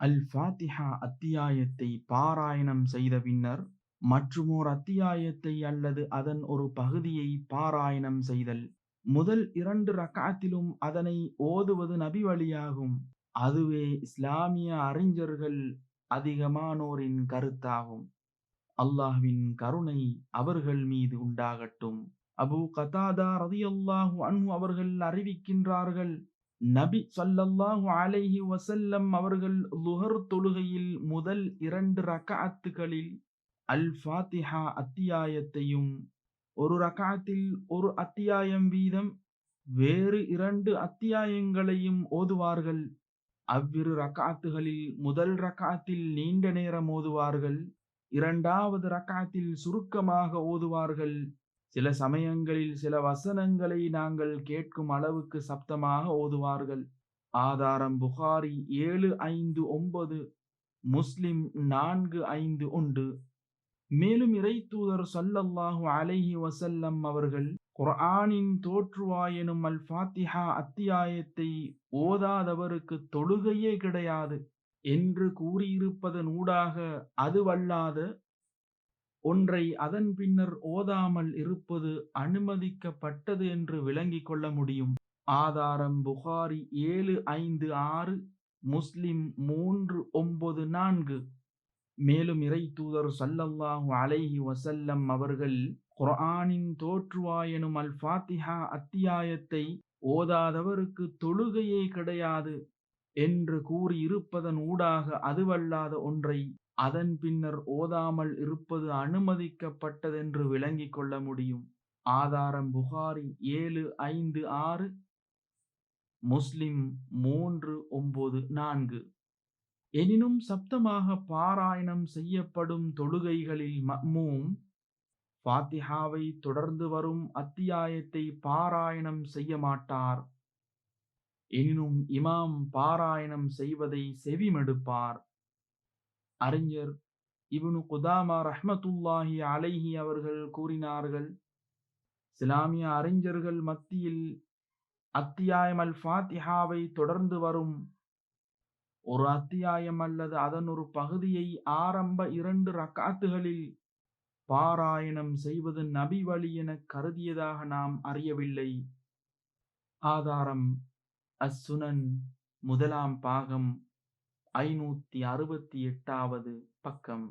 அல் ஃபாத்திஹா அத்தியாயத்தை பாராயணம் செய்த பின்னர் மற்றுமோர் அத்தியாயத்தை அல்லது அதன் ஒரு பகுதியை பாராயணம் செய்தல். முதல் இரண்டு ரக்காத்திலும் அதனை ஓதுவது நபி வழியாகும் அதுவே இஸ்லாமிய அறிஞர்கள் அதிகமானோரின் கருத்தாகும். அல்லாஹ்வின் கருணை அவர்கள் மீது உண்டாகட்டும். அபு கதாதா ரதியல்லாஹு அன்பு அவர்கள் அறிவிக்கின்றார்கள் நபி ஸல்லல்லாஹு அலைஹி வசல்லம் அவர்கள் லுஹர் தொழுகையில் முதல் இரண்டு ரகாத்துகளில் அல் ஃபாத்திஹா அத்தியாயத்தையும் ஒரு ரகாத்தில் ஒரு அத்தியாயம் வீதம் வேறு இரண்டு அத்தியாயங்களையும் ஓதுவார்கள். அவ்விரு ரகாத்துகளில் முதல் ரகாத்தில் நீண்ட நேரம் ஓதுவார்கள் இரண்டாவது ரகாத்தில் சுருக்கமாக ஓதுவார்கள். சில சமயங்களில் சில வசனங்களை நாங்கள் கேட்கும் அளவுக்கு சப்தமாக ஓதுவார்கள். ஆதாரம் புகாரி ஏழு ஐந்து ஒன்பது முஸ்லிம் நான்கு ஐந்து உண்டு மேலும் இறை தூதர் சொல்லல்லாஹு அலைஹி வசல்லம் அவர்கள் குர்ஆனின் தோற்றுவாயெனும் அல் ஃபாத்திஹா அத்தியாயத்தை ஓதாதவருக்கு தொழுகையே கிடையாது என்று கூறியிருப்பதன் ஊடாக அதுவல்லாத ஒன்றை அதன் பின்னர் ஓதாமல் இருப்பது அனுமதிக்கப்பட்டது என்று விளங்கிக் கொள்ள முடியும். ஆதாரம் புகாரி ஏழு ஐந்து ஆறு முஸ்லிம் மூன்று ஒன்பது நான்கு. மேலும் இறை தூதர் சல்லல்லாஹு அலைஹி வசல்லம் அவர்கள் குர்ஆனின் தோற்றுவாயனும் அல் ஃபாத்திஹா அத்தியாயத்தை ஓதாதவருக்கு தொழுகையே கிடையாது. என்று கூறியிருப்பதன் ஊடாக அதுவல்லாத ஒன்றை அதன் பின்னர் ஓதாமல் இருப்பது அனுமதிக்கப்பட்டதென்று விளங்கிக் கொள்ள முடியும். ஆதாரம் புகாரி ஏழு ஐந்து ஆறு முஸ்லிம் மூன்று ஒன்பது நான்கு. எனினும் சப்தமாக பாராயணம் செய்யப்படும் தொழுகைகளில் மம்மூம் ஃபாத்திஹாவை தொடர்ந்து வரும் அத்தியாயத்தை பாராயணம் செய்ய மாட்டார். எனினும் இமாம் பாராயணம் செய்வதை செவிமெடுப்பார். அறிஞர் இவனு குதாமா ரஹ்மத்துல்லாஹி அலைஹி அவர்கள் கூறினார்கள் இஸ்லாமிய அறிஞர்கள் மத்தியில் அத்தியாயம் அல் ஃபாத்திஹாவை தொடர்ந்து வரும். ஒரு அத்தியாயம் அல்லது அதன் ஒரு பகுதியை ஆரம்ப இரண்டு ரக்காத்துகளில் பாராயணம் செய்வது நபி வழி என கருதியதாக நாம் அறியவில்லை. ஆதாரம் அசுனன் முதலாம் பாகம் ஐநூத்தி அறுபத்தி எட்டாவது பக்கம்.